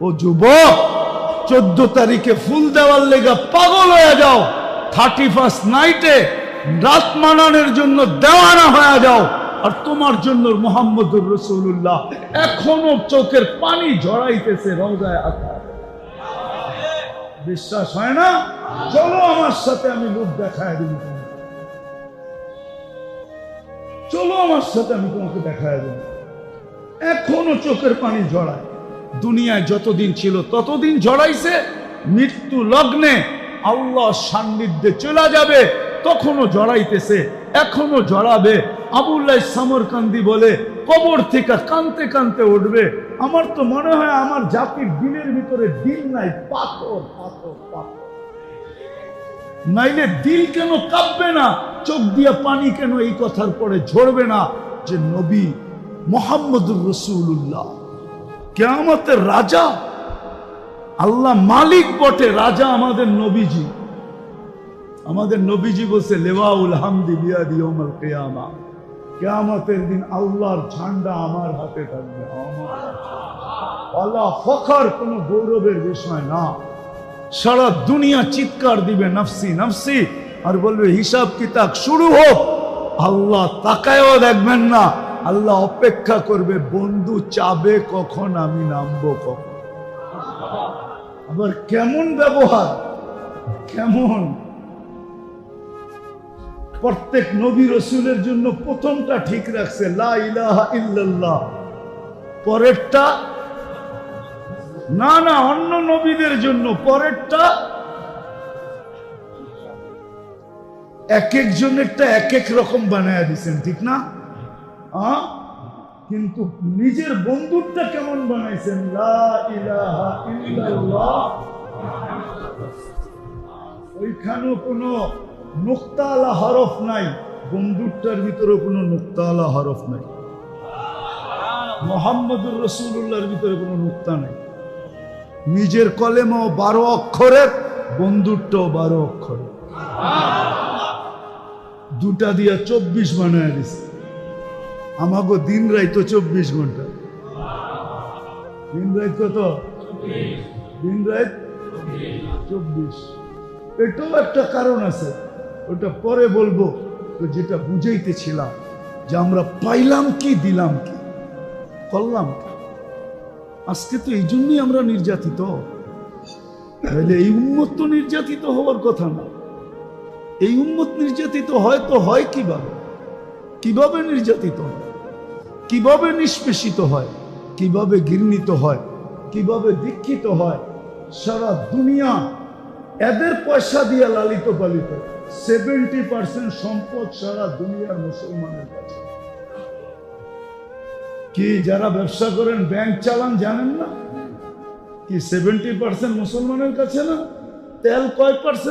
ও যুবক, চোদ্দ তারিখে ফুল দেওয়ার লেগা পাগল হয়ে যাও। থার্টি ফার্স্ট নাইটে রাত মানানোর জন্য দেওয়ানা হয়ে যাও। আর তোমার জন্য মোহাম্মদুর রসুল্লাহ এখনও চোখের পানি ঝরাইতেছে রোজায় আকার বিশ্বাস হয় না? চলো আমার সাথে আমি লোক দেখায় দিব চলো আমার সাথে আমি তোমাকে দেখায় দেব এখনও চোখের পানি ঝরায় দুনিয়ায় যতদিন ছিল ততদিন ঝরাইছে মৃত্যু লগ্নে আল্লাহ সান্নিধ্যে চলে যাবে, তখনও জড়াইতেছে এখনও জড়াবে। আবুল্লাহ সামরকান্দি বলে, কবর থেকে কানতে কানতে উঠবে। আমার তো মনে হয় আমার জাতির দিনের ভিতরে দিল নাই, পাথর পাথর পাথর। নাইলে দিল কেন কাঁপবে না? চোখ দিয়ে পানি কেন এই কথার পরে ঝরবে না? যে নবী মোহাম্মদুর রসুল্লাহ কেয়ামতের রাজা, আল্লাহ মালিক বটে রাজা আমাদের নবীজি। আমাদের নবীজি বলছে লেওয়াউল হামদি বিয়াদি ওমল কেয়ামা। কেয়ামতের দিন আল্লাহর ঝান্ডা আমার হাতে থাকবে। আল্লাহ ফখর কোনো গৌরবের বিষয় না। সারা দুনিয়া চিৎকার দিবে, নফসি নফসি। আর বলবে হিসাব কিতাব শুরু হোক, আল্লাহ তাকায়ও দেখবেন না। আল্লাহ অপেক্ষা করবে, বন্ধু চাবে কখন, আমি নামবো কখন? আবার কেমন ব্যবহার? কেমন? প্রত্যেক নবী রসুলের জন্য প্রথমটা ঠিক রাখছে, লা পরেরটা? না না, অন্য নবীদের জন্য পরেরটা? এক একজনেরটা এক এক রকম বানায় দিছেন, ঠিক না? কিন্তু নিজের বন্ধুরটা কেমন বানাইছেন? ওইখানেও কোনো নুক্তালা হরফ নাই, বন্ধুরটার ভিতরে কোনো নুক্তালা হরফ নাই। মোহাম্মদুর রসুল্লাহর ভিতরে কোনো নুক্তা নাই। নিজের কলেমাও বারো অক্ষরের, বন্ধুরটাও বারো অক্ষরের। দুটা দিয়া চব্বিশ বানায় দিছে। আমাকে দিন রাই তো চব্বিশ ঘণ্টা। দিন রাত কত? দিন রাত চব্বিশ। এটাও একটা কারণ আছে। ওটা পরে বলব। তো যেটা বুঝাইতেছিলাম যে আমরা পাইলাম কি, দিলাম কি? করলাম আজকে তো এই জন্যই আমরা নির্যাতিত। তাহলে এই উন্মত তো নির্যাতিত হওয়ার কথা না। এই উন্মত নির্যাতিত হয় তো হয় কীভাবে? কীভাবে নির্যাতিত হয়? কীভাবে নিষ্পেষিত হয়, কীভাবে ঘৃণিত হয়, কীভাবে দীক্ষিত হয়, সারা দুনিয়া এদের পয়সা দিয়ে লালিত পালিত। সেভেন্টি পার্সেন্ট সম্পদ সারা দুনিয়ার মুসলমানের কাছে। কি যারা ব্যবসা করেন ব্যাংক চালান জানেন না? কি সেভেন্টি পার্সেন্ট মুসলমানের কাছে না? তেল কয় পার্সেন্ট